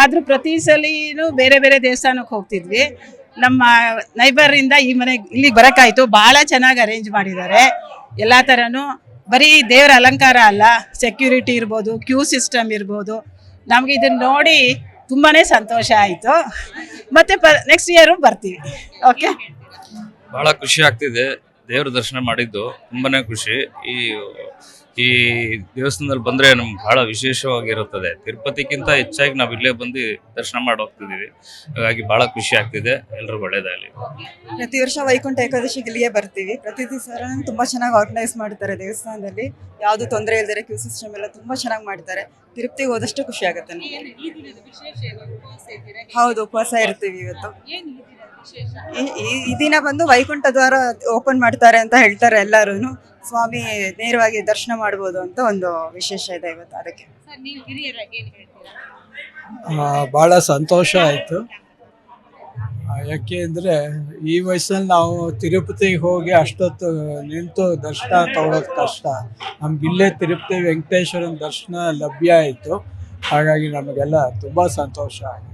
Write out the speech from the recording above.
ಆದ್ರೂ ಪ್ರತಿ ಸಲಿನೂ ಬೇರೆ ಬೇರೆ ದೇವಸ್ಥಾನಕ್ಕೆ ಹೋಗ್ತಿದ್ವಿ. ನಮ್ಮ ನೈಬರಿಂದ ಈ ಮನೆ ಇಲ್ಲಿಗೆ ಬರೋಕ್ಕಾಯಿತು. ಬಹಳ ಚೆನ್ನಾಗಿ ಅರೇಂಜ್ ಮಾಡಿದ್ದಾರೆ. ಎಲ್ಲಾ ತರನು ಬರೀ ದೇವರ ಅಲಂಕಾರ ಅಲ್ಲ ಸೆಕ್ಯೂರಿಟಿ ಇರ್ಬೋದು ಕ್ಯೂ ಸಿಸ್ಟಮ್ ಇರ್ಬೋದು. ನಮ್ಗೆ ಇದನ್ನು ನೋಡಿ ತುಂಬಾ ಸಂತೋಷ ಆಯಿತು. ಮತ್ತೆ ನೆಕ್ಸ್ಟ್ ಇಯರು ಬರ್ತೀವಿ. ಓಕೆ ಬಹಳ ಖುಷಿ ಆಗ್ತಿದೆ. ದೇವ್ರ ದರ್ಶನ ಮಾಡಿದ್ದು. ತುಂಬಾ ಖುಷಿ. ಈ ಈ ದೇವಸ್ಥಾನದಲ್ಲಿ ಬಂದ್ರೆ ನಮ್ಗೆ ಬಹಳ ವಿಶೇಷವಾಗಿರುತ್ತದೆ. ತಿರುಪತಿಗಿಂತ ಹೆಚ್ಚಾಗಿ ನಾವು ಇಲ್ಲೇ ಬಂದು ದರ್ಶನ ಮಾಡಿ ಹೋಗ್ತಿದೀವಿ ಹಾಗಾಗಿ ಬಹಳ ಖುಷಿ ಆಗ್ತಿದೆ. ಎಲ್ರಿಗೂ ಒಳ್ಳೇದಾಗಲಿ ಪ್ರತಿ ವರ್ಷ ವೈಕುಂಠ ಏಕಾದಶಿಗೆ ಇಲ್ಲಿಯೇ ಬರ್ತೀವಿ. ಪ್ರತಿ ದಿವಸ ತುಂಬಾ ಚೆನ್ನಾಗಿ ಆರ್ಗನೈಸ್ ಮಾಡ್ತಾರೆ ದೇವಸ್ಥಾನದಲ್ಲಿ. ಯಾವುದು ತೊಂದರೆ ಇಲ್ದರೆ ಕ್ಯೂ ಸಿಸ್ಟಮ್ ಎಲ್ಲ ತುಂಬಾ ಚೆನ್ನಾಗಿ ಮಾಡ್ತಾರೆ. ತಿರುಪತಿಗೆ ಹೋದಷ್ಟು ಖುಷಿ ಆಗುತ್ತೆ. ಹೌದು ಉಪವಾಸ ಇರ್ತೀವಿ ಇವತ್ತು. ಈ- ಈ- ಈ ದಿನ ಬಂದು ವೈಕುಂಠ ದ್ವಾರ ಓಪನ್ ಮಾಡ್ತಾರೆ ಅಂತ ಹೇಳ್ತಾರೆ ಎಲ್ಲರೂ ಸ್ವಾಮಿ ನೇರವಾಗಿ ದರ್ಶನ ಮಾಡಬಹುದು ಅಂತ ಒಂದು ವಿಶೇಷ ಇದೆ ಇವತ್ತು ಅದಕ್ಕೆ. ಬಹಳ ಸಂತೋಷ ಆಯ್ತು. ಯಾಕೆ ಅಂದ್ರೆ ಈ ವಯಸ್ಸಲ್ಲಿ ನಾವು ತಿರುಪತಿಗೆ ಹೋಗಿ ಅಷ್ಟೊತ್ತು ನಿಂತು ದರ್ಶನ ತಗೊಳ್ಳೋದು ಕಷ್ಟ. ನಮ್ಗೆ ಇಲ್ಲೇ ತಿರುಪತಿ ವೆಂಕಟೇಶ್ವರನ ದರ್ಶನ ಲಭ್ಯ ಆಯಿತು. ಹಾಗಾಗಿ ನಮಗೆಲ್ಲ ತುಂಬ ಸಂತೋಷ ಆಯಿತು.